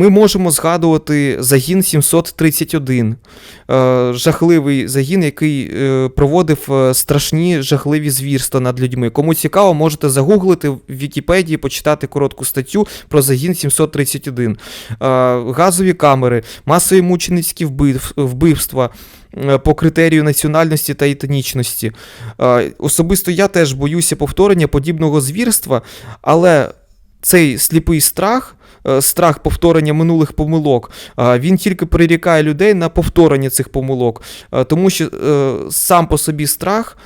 Ми можемо згадувати загін 731, е, жахливий загін, який е, проводив е, страшні жахливі звірства над людьми. Кому цікаво, можете загуглити в Вікіпедії, почитати коротку статтю про загін 731. Е, Газові камери, масові мученицькі вбивства. По критерію національності та етнічності. Особисто я теж боюся повторення подібного звірства, але цей сліпий страх, е, страх повторення минулих помилок, е, він тільки прирікає людей на повторення цих помилок, Е, тому що сам по собі страх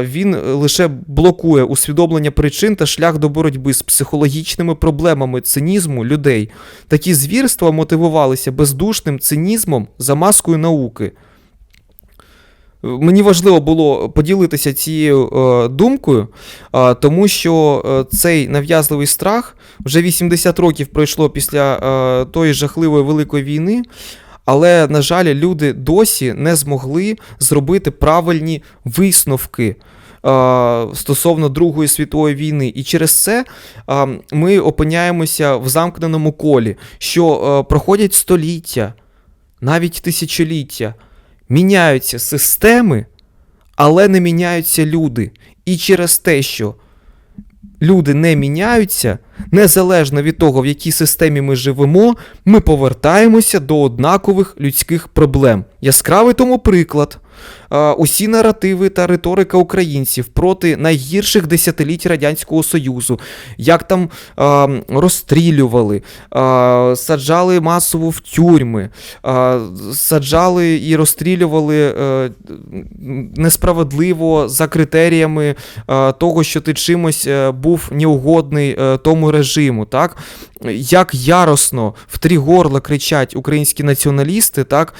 він лише блокує усвідомлення причин та шлях до боротьби з психологічними проблемами цинізму людей. Такі звірства мотивувалися бездушним цинізмом за маскою науки. Мені важливо було поділитися цією е, думкою, е, тому що е, цей нав'язливий страх вже 80 років пройшло після е, тої жахливої великої війни. Але, на жаль, люди досі не змогли зробити правильні висновки е, стосовно Другої світової війни. І через це е, ми опиняємося в замкненому колі, що е, проходять століття, навіть тисячоліття, міняються системи, але не міняються люди. І через те, що люди не міняються, незалежно від того, в якій системі ми живемо, ми повертаємося до однакових людських проблем. Яскравий тому приклад. Е, Усі наративи та риторика українців проти найгірших десятиліть Радянського Союзу, як там е, розстрілювали, е, саджали масово в тюрми, саджали і розстрілювали несправедливо за критеріями того, що ти чимось був неугодний тому режиму. Так? Як яростно в три горла кричать українські націоналісти, так?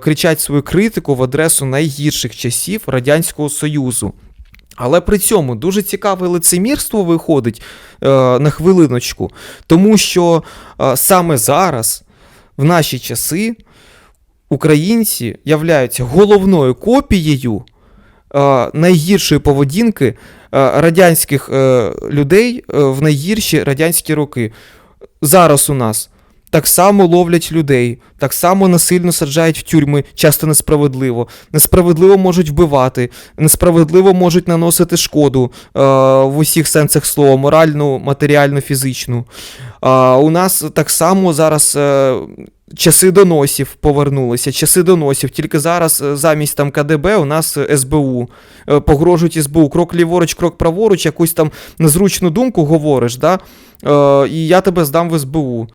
кричать свою критику в адресу найгірших часів Радянського Союзу. Але при цьому дуже цікаве лицемірство виходить е, на хвилиночку, тому що е, саме зараз, в наші часи, українці являються головною копією е, найгіршої поведінки е, радянських е, людей е, в найгірші радянські роки. Зараз у нас так само ловлять людей, так само насильно саджають в тюрми, часто несправедливо. Несправедливо можуть вбивати, несправедливо можуть наносити шкоду е, в усіх сенсах слова, моральну, матеріальну, фізичну. Е, у нас так само зараз. Е, Часи доносів повернулися, часи доносів. Тільки зараз е, замість там КДБ у нас е, СБУ. Е, Погрожують СБУ. Крок ліворуч, крок праворуч, якусь там незручну думку говориш, да? І я тебе здам в СБУ.